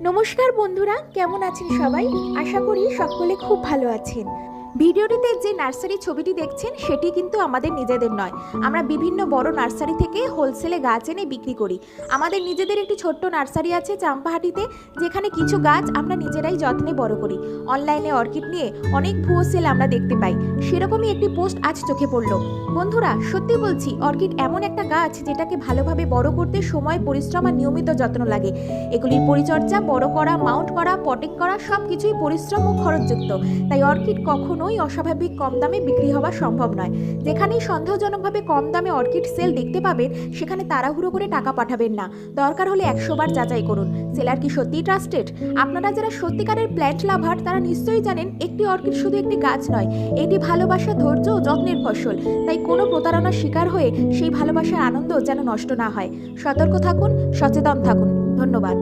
নমস্কার বন্ধুরা কেমন আছেন সবাই? আশা করি সকলে খুব ভালো আছেন। ভিডিওটিতে যে নার্সারি ছবিটি দেখছেন, সেটি কিন্তু আমাদের নিজেদের নয়। আমরা বিভিন্ন বড় নার্সারি থেকে হোলসেলে গাছ এনে বিক্রি করি। আমাদের নিজেদের একটি ছোট্ট নার্সারি আছে চাম্পাহাটিতে, যেখানে কিছু গাছ আমরা নিজেরাই যত্নে বড় করি। অনলাইনে অর্কিড নিয়ে অনেক ভুয়ো সেল আমরা দেখতে পাই। সেরকমই একটি পোস্ট আজ চোখে পড়ল। বন্ধুরা, সত্যি বলছি, অর্কিড এমন একটা গাছ যেটাকে ভালোভাবে বড় করতে সময়, পরিশ্রম আর নিয়মিত যত্ন লাগে। এগুলির পরিচর্যা, বড় করা, মাউন্ট করা পটিং করা সব কিছুই পরিশ্রম ও খরচযুক্ত। তাই অর্কিড কখনোই অস্বাভাবিক কম দামে বিক্রি হওয়া সম্ভব নয়। যেখানেই সন্দেহজনকভাবে কম দামে অর্কিড সেল দেখতে পাবেন, সেখানে তাড়াহুড়ো করে টাকা পাঠাবেন না। দরকার হলে একশো বার যাচাই করুন। সেলার কি সত্যিই ট্রাস্টেড আপনারা যারা সত্যিকারের প্ল্যান্ট লাভার তারা নিশ্চয়ই জানেন একটি অর্কিড শুধু একটি গাছ নয়, এটি ভালোবাসা, ধৈর্য ও যত্নের ফসল। তাই কোনো প্রতারণার শিকার হয়ে সেই ভালোবাসার আনন্দ যেন নষ্ট না হয়। সতর্ক থাকুন, সচেতন থাকুন। ধন্যবাদ।